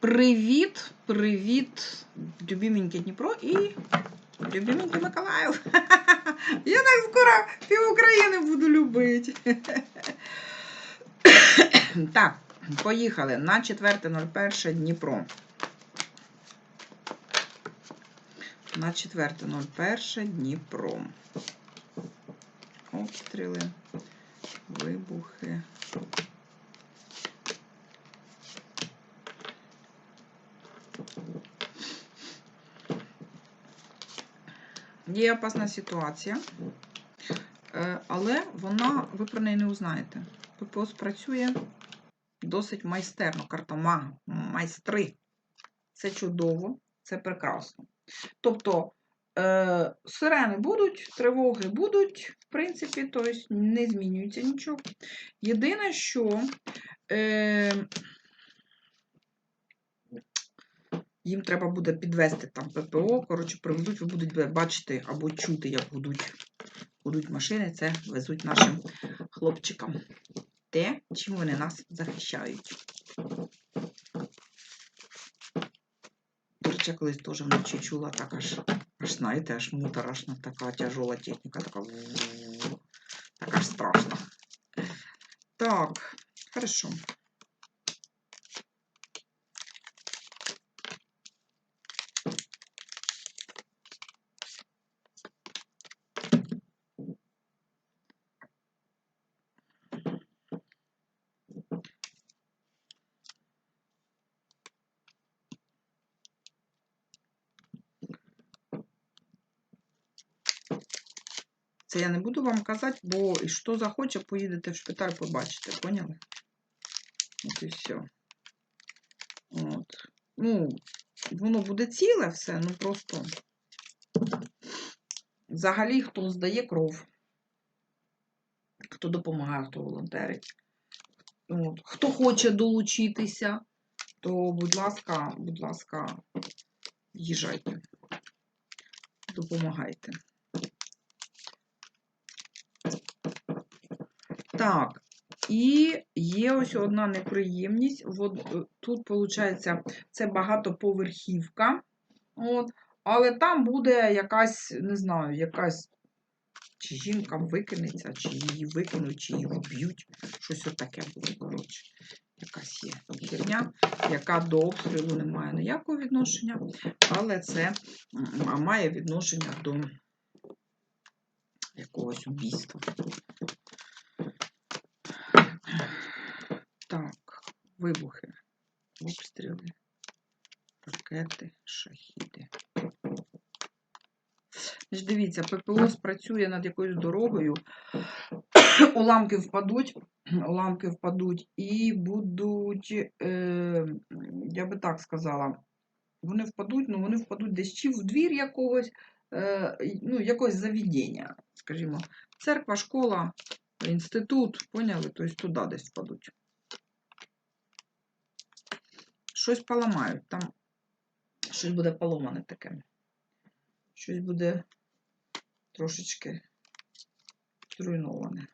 Привіт, привіт, любименьке Дніпро і любименький Миколаїв. Я так скоро пів України буду любити. Так, поїхали на 4.01 Дніпро. На 4.01 Дніпро. Обстріли, вибухи. Є опасна ситуація, е, але вона, ви про неї не узнаєте. ППО спрацює досить майстерно, картома, майстри. Це чудово, це прекрасно. Тобто е, сирени будуть, тривоги будуть, в принципі, тобто не змінюється нічого. Єдине, що е, їм треба буде підвести там ППО, коротше, привезуть, ви будете бачити або чути, як гудуть машини, це везуть нашим хлопчикам. Те, чим вони нас захищають. Я колись теж вночі чула так аж, знаєте, аж моторошна така тяжола техніка, така, така аж страшна. Так, хорошо. Я не буду вам казати, бо що захоче, поїдете в шпиталь, побачите, поняли? От і все. От. Ну, воно буде ціле все, ну просто взагалі хто здає кров, хто допомагає, хто волонтерить. От. Хто хоче долучитися, то, будь ласка, будь ласка, їжджайте, допомагайте. Так, і є ось одна неприємність. От, е, тут, виходить, це багатоповерхівка. От, але там буде якась, не знаю, якась чи жінка викинеться, чи її викинуть, чи її вб'ють. Щось отаке буде, коротше. Якась є херня, яка до обстрілу не має ніякого відношення, але це має відношення до якогось убійства. Так, вибухи, обстріли, ракети, шахіди. Значить, дивіться, ППО спрацює над якоюсь дорогою, уламки впадуть, уламки впадуть і будуть, е, я би так сказала, вони впадуть, ну вони впадуть десь чи в двір якогось, е, ну, якогось заведення, скажімо, церква, школа, інститут, поняли? Тобто туди десь впадуть. Щось поламають, там щось буде поломане таке. Щось буде трошечки зруйноване.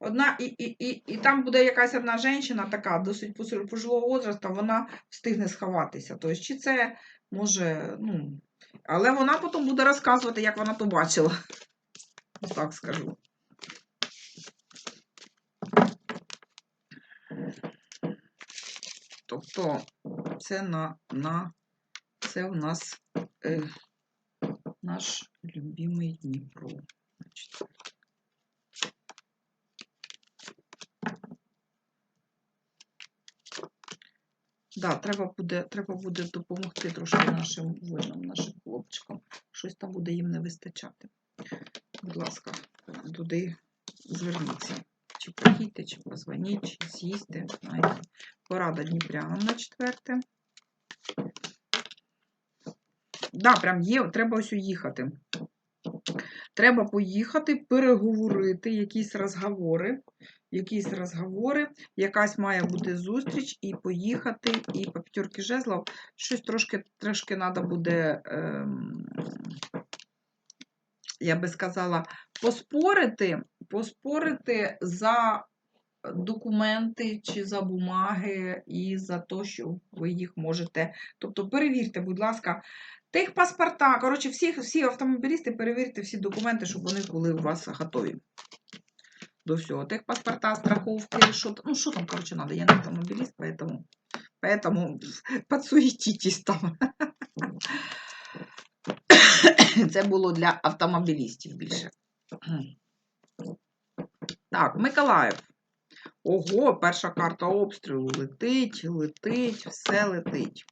Одна, і, і, і, і там буде якась одна жінка така, досить пожилого возрасту, вона встигне сховатися. Тобто, чи це може, ну. Але вона потім буде розказувати, як вона то бачила. Ось Так скажу. Тобто, це на, на це у нас е, наш любимий Дніпро. Значить, Да, треба буде, треба буде допомогти трошки нашим воїнам, нашим хлопчикам. Щось там буде їм не вистачати. Будь ласка, туди зверніться. Чи поїдьте, чи позвоніть, чи з'їсти. Порада Дніпрянам на четверте. Да, прям є, треба ось уїхати. Треба поїхати, переговорити, якісь розговори. Якісь розговори, якась має бути зустріч, і поїхати, і по п'ятерки жезлов щось трошки, трошки треба буде, ем, я би сказала, поспорити, поспорити за документи чи за бумаги і за те, що ви їх можете. Тобто перевірте, будь ласка, техпаспорта, коротше, всі, всі автомобілісти, перевірте всі документи, щоб вони були у вас готові. До всього. Техпаспорта, страховки, що, ну, що там, коротше, треба. Я не автомобіліст, поэтому, поэтому подсуетитесь там. Це було для автомобілістів більше. Так, Миколаїв. Ого, перша карта обстрілу. Летить, летить, все летить.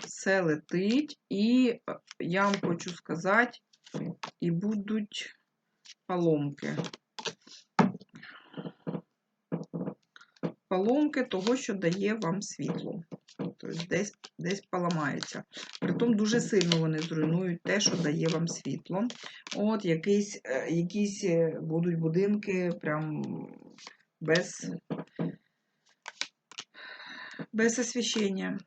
Все летить. І е, я вам хочу сказати, і будуть поломки. Поломки того, що дає вам світло. Тобто десь, десь поламається. Притом дуже сильно вони зруйнують те, що дає вам світло. От якісь, е, якісь е, будуть будинки прям без, без освіщення.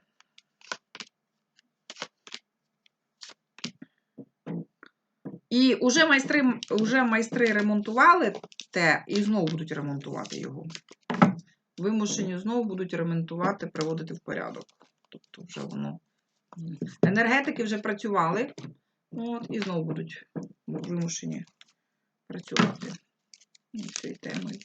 І вже майстри, вже майстри ремонтували те і знову будуть ремонтувати його. Вимушені знову будуть ремонтувати, приводити в порядок. Тобто вже воно. Енергетики вже працювали, от, і знову будуть вимушені працювати цією темою.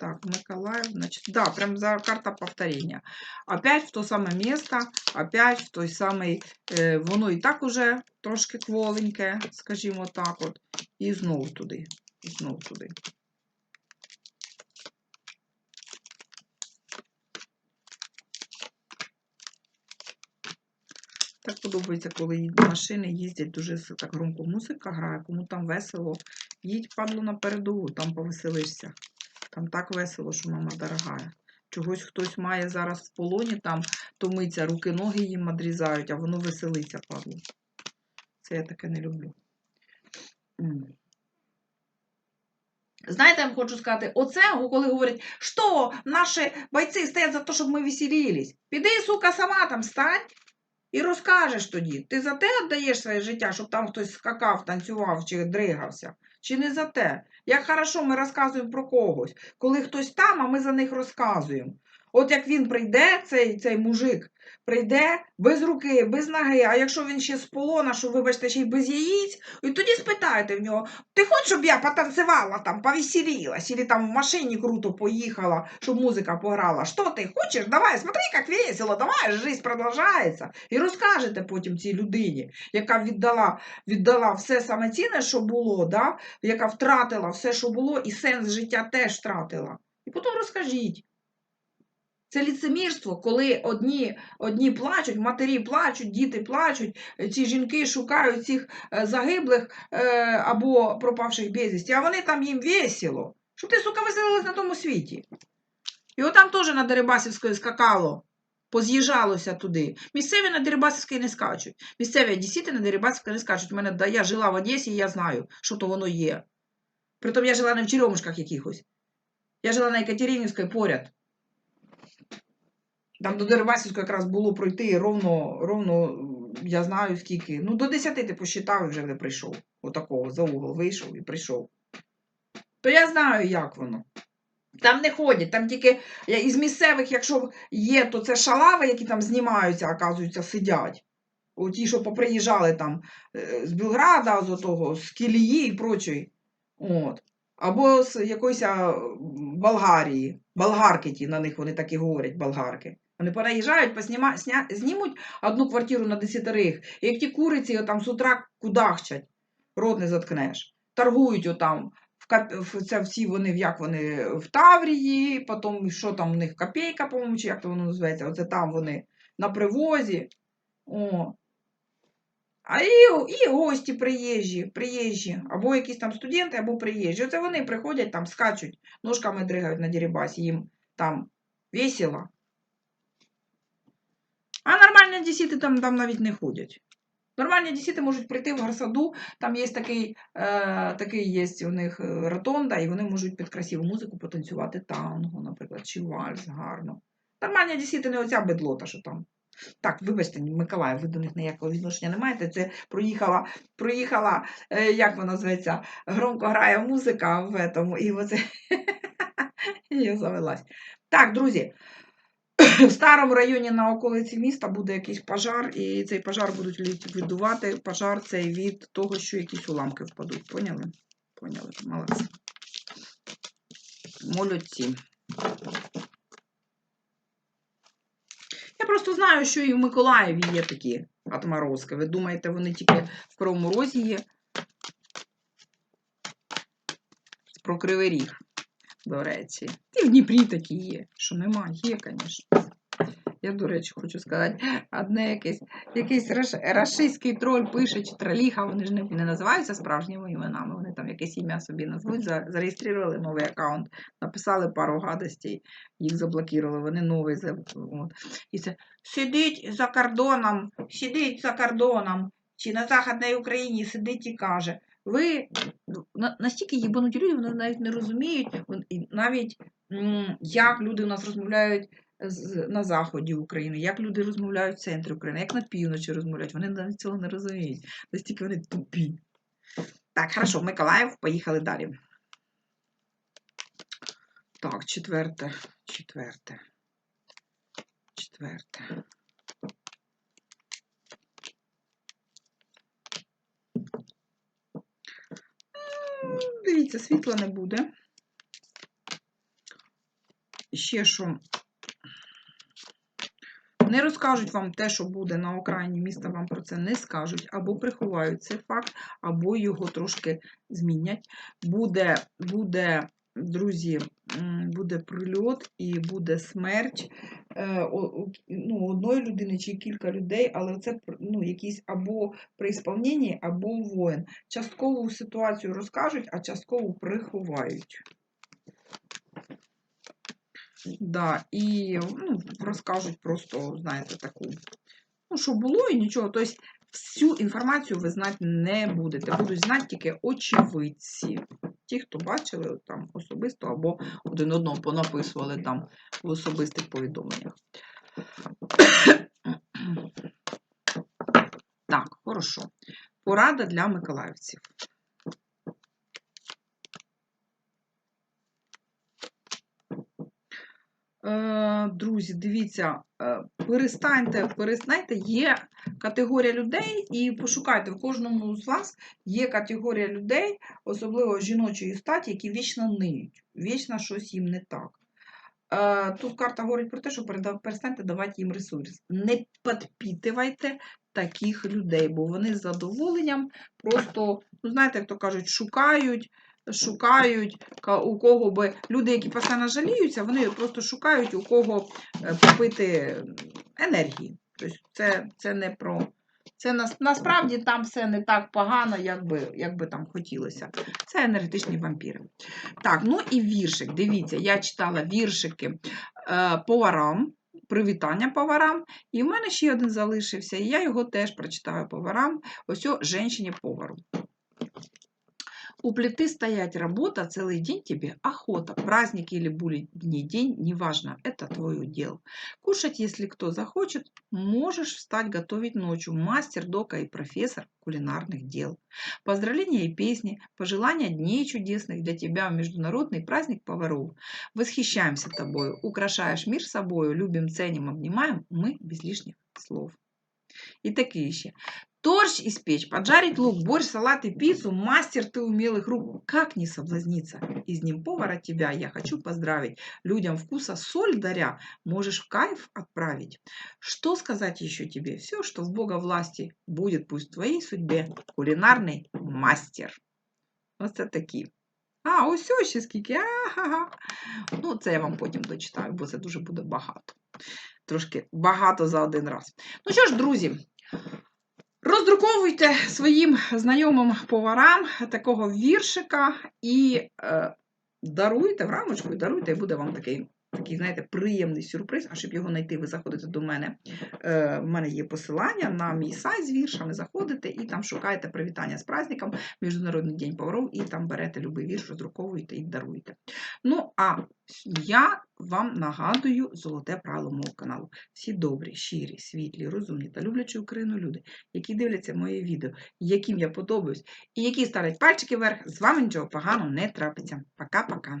Так, Миколаїв, значить, да, прям за карта повторення. Опять в то саме місто, опять в той самий, е, воно і так уже трошки кволеньке, скажімо так, от, і знов туди, і знов туди. Так подобається, коли машини їздять дуже так громко музика грає, кому там весело. Їдь, падло, на передову, там повеселишся. Там так весело, що мама дорогая. Чогось хтось має зараз в полоні, там томиться, руки, ноги їм відрізають, а воно веселиться, падло. Це я таке не люблю. Знаєте, я вам хочу сказати, оце, коли говорять, що наші бойці стоять за те, щоб ми веселились. Піди, сука, сама там стань і розкажеш тоді. Ти за те віддаєш своє життя, щоб там хтось скакав, танцював чи дригався? Чи не за те? Як хорошо ми розказуємо про когось, коли хтось там, а ми за них розказуємо. От як він прийде, цей, цей мужик, прийде без руки, без ноги, а якщо він ще з полона, що, вибачте, ще й без яїць, і тоді спитайте в нього, ти хочеш, щоб я потанцювала там, повеселилась, или там в машині круто поїхала, щоб музика пограла? Що ти хочеш? Давай, смотри, як весело, давай, жизнь продовжується. І розкажете потім цій людині, яка віддала, віддала все саме цінне, що було, да? яка втратила все, що було, і сенс життя теж втратила. І потім розкажіть. Це ліцемірство, коли одні, одні плачуть, матері плачуть, діти плачуть, ці жінки шукають цих е, загиблих е, або пропавших безвісті, а вони там їм весело. Щоб ти, сука, веселилась на тому світі. І отам теж на Дерибасівської скакало, поз'їжджалося туди. Місцеві на Дерибасівській не скачуть. Місцеві одесіти на Дерибасівській не скачуть. У мене, да, я жила в Одесі, і я знаю, що то воно є. Притом я жила не в Черемушках якихось. Я жила на Екатеринівській поряд. Там до Дерибасівської якраз було пройти ровно, ровно, я знаю скільки. Ну, до 10 ти посчитав і вже не прийшов. Отакого, за угол вийшов і прийшов. То я знаю, як воно. Там не ходять, там тільки із місцевих, якщо є, то це шалави, які там знімаються, оказується, сидять. О, ті, що поприїжджали там е, з Білграда, з отого, з Кілії і прочої. От. Або з якоїсь Болгарії. Болгарки ті, на них вони так і говорять, болгарки. Вони переїжджають, посніма, сня, знімуть одну квартиру на десятерих. І як ті куриці там з утра кудахчать, рот не заткнеш. Торгують отам. Це всі вони, як вони в Таврії, потім що там у них копійка, по-моєму, чи як то воно називається. Оце там вони на привозі. О. А і, і гості приїжджі, приїжджі, або якісь там студенти, або приїжджі. Оце вони приходять там, скачуть, ножками дригають на дерибасі, їм там весело. Нормальні десіти там, там навіть не ходять. Нормальні дісіти можуть прийти в гарсаду, там є такий, е, такий є у них е, ротонда, і вони можуть під красиву музику потанцювати танго, наприклад, чи вальс гарно. Нормальні дісіти не оця бедлота, що там. Так, вибачте, Миколаїв, ви до них ніякого відношення не маєте. Це проїхала, проїхала, е, як вона зветься, громко грає музика в этому, і оце завелась. Так, друзі, в старому районі на околиці міста буде якийсь пожар, і цей пожар будуть ліквідувати. Пожар цей від того, що якісь уламки впадуть. Поняли? Поняли, молодці. Молодці. Я просто знаю, що і в Миколаєві є такі отморозки. Ви думаєте, вони тільки в Кривому Розі є? Про Кривий Ріг, до речі. І в Дніпрі такі є. Що нема, є, звісно. Я, до речі, хочу сказати, одне якийсь, якийсь рашистський троль пише, чи троліха, вони ж не, не називаються справжніми іменами, вони там якесь ім'я собі назвуть, за- зареєстрували новий аккаунт, написали пару гадостей, їх заблокували, вони новий. От. І це сидить за кордоном, сидить за кордоном, чи на Західній Україні сидить і каже. Ви настільки їбануті люди, вони навіть не розуміють, навіть як люди у нас розмовляють на заході України, як люди розмовляють в центрі України, як на півночі розмовляють, вони навіть цього не розуміють. Настільки вони тупі. Так, хорошо, Миколаїв, поїхали далі. Так, четверте, четверте. Четверте. Дивіться, світла не буде. Ще що. Не розкажуть вам те, що буде на окраїні міста, вам про це не скажуть, або приховають цей факт, або його трошки змінять. Буде, буде друзі, буде прильот і буде смерть е, ну, одної людини чи кілька людей, але це ну, якісь або при ісполненні, або воїн. Часткову ситуацію розкажуть, а частково приховають. Да, і ну, розкажуть просто, знаєте, таку, ну, що було і нічого. Тобто всю інформацію ви знати не будете. Будуть знати тільки очевидці. Ті, хто бачили там особисто або один одного понаписували там в особистих повідомленнях. Так, хорошо. Порада для миколаївців. Е, Друзі, дивіться, е, перестаньте, перестаньте, є категорія людей, і пошукайте, в кожному з вас є категорія людей, особливо жіночої статі, які вічно ниють, вічно щось їм не так. Е, Тут карта говорить про те, що перестаньте давати їм ресурс. Не підпітувайте таких людей, бо вони з задоволенням просто, ну знаєте, як то кажуть, шукають шукають, у кого би люди, які постійно жаліються, вони просто шукають у кого е, попити енергії. Тобто це, це не про. Це нас, насправді там все не так погано, як би, як би там хотілося. Це енергетичні вампіри. Так, ну і віршик. Дивіться, я читала віршики е, поварам, привітання поварам, і в мене ще один залишився, і я його теж прочитаю поварам. Ось о, женщині-повару. У плиты стоять работа, целый день тебе охота. Праздник или будний день, неважно, это твой удел. Кушать, если кто захочет, можешь встать готовить ночью. Мастер, дока и профессор кулинарных дел. Поздравления и песни, пожелания дней чудесных для тебя в международный праздник поваров. Восхищаемся тобою, украшаешь мир собою, любим, ценим, обнимаем мы без лишних слов. И такие еще. Торщ испечь, поджарить лук, борщ, салат и пиццу, мастер ты умелых рук. Как не соблазниться? Из ним повара тебя я хочу поздравить. Людям вкуса соль даря, можешь в кайф отправить. Что сказать еще тебе? Все, что в Бога власти будет, пусть в твоей судьбе кулинарный мастер. Оце такі. А, ось ось ще скільки. Ага. Ну, це я вам потім дочитаю, бо це дуже буде багато. Трошки багато за один раз. Ну що ж, друзі, Роздруковуйте своїм знайомим поварам такого віршика і е, даруйте в рамочку, даруйте, і буде вам такий такий, знаєте, приємний сюрприз. А щоб його знайти, ви заходите до мене. Е, в мене є посилання на мій сайт з віршами. Заходите і там шукаєте привітання з праздником, Міжнародний день поваров, і там берете любий вірш, роздруковуєте і даруєте. Ну, а я вам нагадую золоте правило мого каналу. Всі добрі, щирі, світлі, розумні та люблячі Україну люди, які дивляться моє відео, яким я подобаюсь, і які ставлять пальчики вверх, з вами нічого поганого не трапиться. Пока-пока.